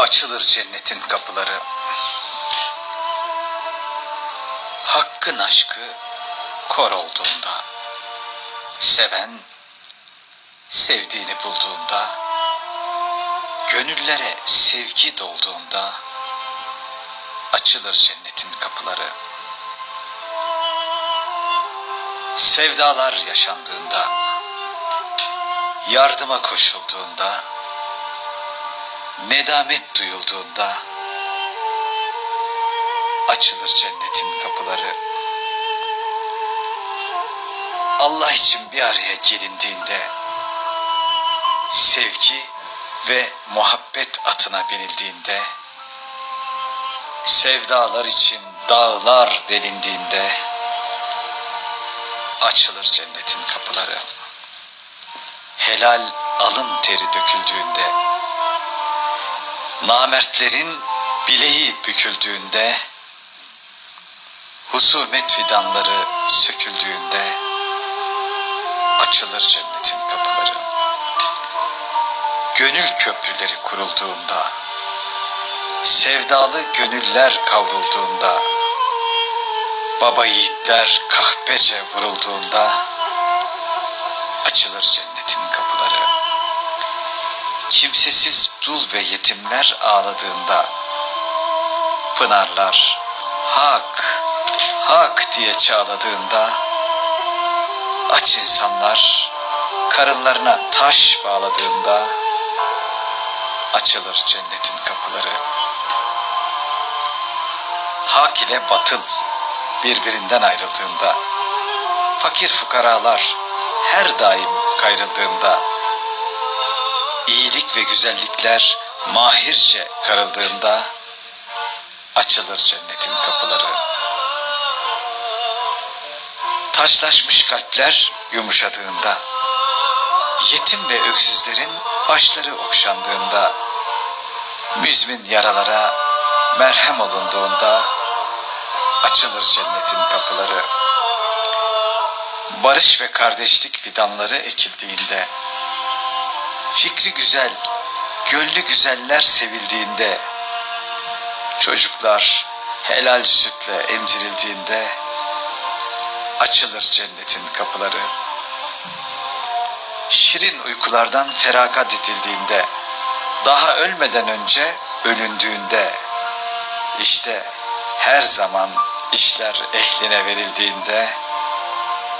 Açılır cennetin kapıları. Hakkın aşkı kor olduğunda, seven sevdiğini bulduğunda, gönüllere sevgi dolduğunda, açılır cennetin kapıları. Sevdalar yaşandığında, yardıma koşulduğunda, nedamet duyulduğunda, açılır cennetin kapıları. Allah için bir araya gelindiğinde, sevgi ve muhabbet atına binildiğinde, sevdalar için dağlar delindiğinde, açılır cennetin kapıları. Helal alın teri döküldüğünde, namertlerin bileği büküldüğünde, husumet fidanları söküldüğünde, açılır cennetin kapıları. Gönül köprüleri kurulduğunda, sevdalı gönüller kavrulduğunda, baba yiğitler kahpece vurulduğunda, açılır kapıları. Kimsesiz dul ve yetimler ağladığında, pınarlar hak, hak diye çağladığında, aç insanlar karınlarına taş bağladığında, açılır cennetin kapıları. Hak ile batıl birbirinden ayrıldığında, fakir fukaralar her daim kayrıldığında, iyilik ve güzellikler mahirce karıldığında, açılır cennetin kapıları. Taşlaşmış kalpler yumuşadığında, yetim ve öksüzlerin başları okşandığında, müzmin yaralara merhem olunduğunda, açılır cennetin kapıları. Barış ve kardeşlik fidanları ekildiğinde, fikri güzel, gönlü güzeller sevildiğinde, çocuklar helal sütle emzirildiğinde, açılır cennetin kapıları. Şirin uykulardan feragat edildiğinde, daha ölmeden önce ölündüğünde, işte her zaman işler ehline verildiğinde,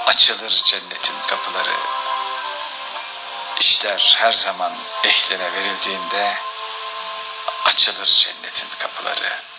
açılır cennetin kapıları. İşler her zaman ehline verildiğinde, açılır cennetin kapıları.